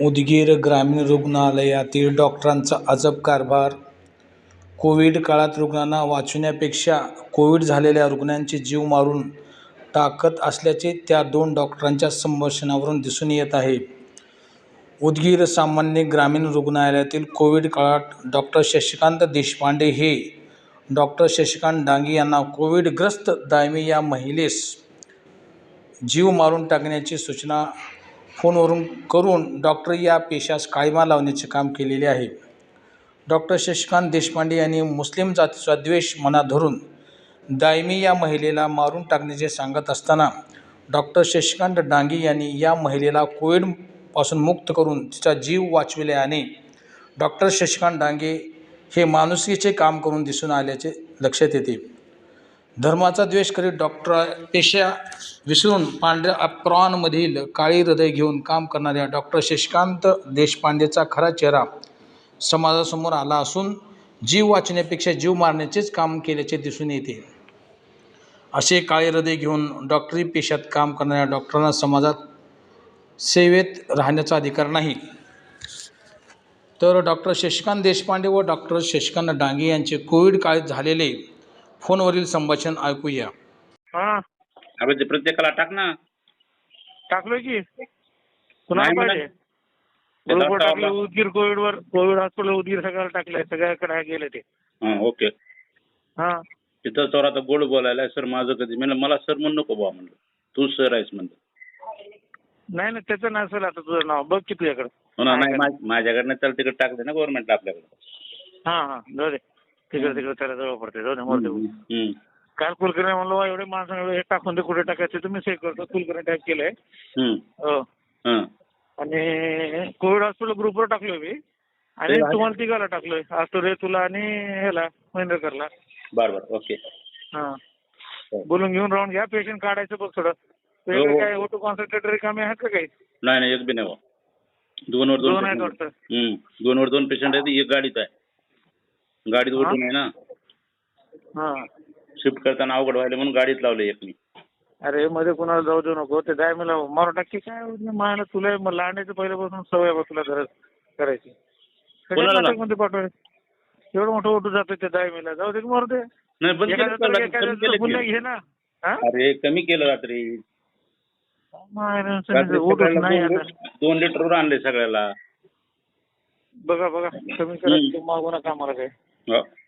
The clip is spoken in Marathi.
उदगीर ग्रामीण रुग्णालयातील डॉक्टरांचा अजब कारभार. कोविड काळात रुग्णांना वाचवण्यापेक्षा कोविड झालेल्या रुग्णांचे जीव मारून टाकत असल्याचे त्या दोन डॉक्टरांच्या संभाषणावरून दिसून येत आहे. उदगीर सामान्य ग्रामीण रुग्णालयातील कोविड काळात डॉक्टर शशिकांत देशपांडे हे डॉक्टर शशिकांत डांगे यांना कोविडग्रस्त दायमी या महिलेस जीव मारून टाकण्याची सूचना फोनवरून करून डॉक्टर या पेशास काळीमा लावण्याचे काम केलेले आहे. डॉक्टर शशिकांत देशपांडे यांनी मुस्लिम जातीचा द्वेष मनात धरून दायमी या महिलेला मारून टाकण्याचे सांगत असताना डॉक्टर शशिकांत डांगे यांनी या महिलेला कोविडपासून मुक्त करून तिचा जीव वाचविल्याने डॉक्टर शशिकांत डांगे हे माणुसकीचे काम करून दिसून आल्याचे लक्षात येते. धर्माचा द्वेष करीत डॉक्टर पेशा विसरून पांढऱ्या अप्रॉनमधील काळी हृदय घेऊन काम करणाऱ्या डॉक्टर शशिकांत देशपांडेचा खरा चेहरा समाजासमोर आला असून जीव वाचण्यापेक्षा जीव मारण्याचेच काम केल्याचे दिसून येते. असे काळे हृदय घेऊन डॉक्टरी पेशात काम करणाऱ्या डॉक्टरांना समाजात सेवेत राहण्याचा अधिकार नाही. तर डॉक्टर शशिकांत देशपांडे व डॉक्टर शशिकांत डांगे यांचे कोविड काळात झालेले फोनवरील संभाषण ऐकूया. हा. अरे ते प्रत्येकाला टाक ना. टाकलोय की. कुणाला नाही पाहिजे. टाकलं उदगीर कोविड वर कोविड हॉस्पिटल उदगीर सगळ्याला टाकलंय सगळ्याकडे गेले ते. हां ओके. हा. तिथं तर आता गोड बोलायला सर माझं कधी म्हणलं मला सर म्हणू नको बा म्हणलं. तू सर आहेस म्हणलं. नाही ना त्याचं नसेल आता तुझं नाव. बघ की तुझ्याकडे. हो ना नाही माझ्याकडनं त्याला तिकडे टाकते ना गव्हर्नमेंटला आपल्याकडे. हा हा जाऊ दे. तिकडे तिकडे त्याला जवळ पडते जाऊ दे मोर हम्म. काल कुलकर्णी म्हणलो "वा, एवढे माणसं एवढे हे टाकून दे कुठे टाकायचे? तुम्ही सेव्ह करतो. कुलकर्णी टाईप केलंय. हम्म. हो. हां. आणि कोविड हॉस्पिटल ग्रुपवर टाकलोय मी. आणि ते आहे. तुम्हाला तिघाला टाकलोय. आस्तुरे तुला आणि ह्याला महेंद्रकरला. बरं बरं. ओके. हा. हो. बोलून घेऊन राहून घ्या पेशंट काढायचं बघ थोडं. हो, तुझ्याकडे हो. काय ओटो कॉन्सन्ट्रेटर रिकामे आहेत का काही? नाही नाही एक बी नाही बा दोनवर दोन दोन आहेत. वाटतं. हम्म. दोनवर दोन पेशंट आहेत एक गाडीत आहे. गाडीत? उठून आहे ना. हा. शिफ्ट करताना अवघड व्हायला म्हणून गाडीत लावले एक मी. अरे मध्ये कुणाला जाऊ देऊ नको. ते जाय मला मारू टाकी काय मला तुला. म- लहानाचं पहिल्यापासून सवय बा तुला गरज करायची. कोणाला? मध्ये पाठवाय एवढं मोठं ओटू जातं ते दाय मला जाऊ दे की मारू दे. नाही बंद केलं एखाद्या कमी घे ना. हा? अरे कमी केलं रात्री. मायनं रात्री सगळं ओटूच सगळ्याला नाही दोन आता लिट- दोन लिटरवर आणले सगळ्याला. बघा बघा. कमी करा. हम्म. मागू नका मला काय हो.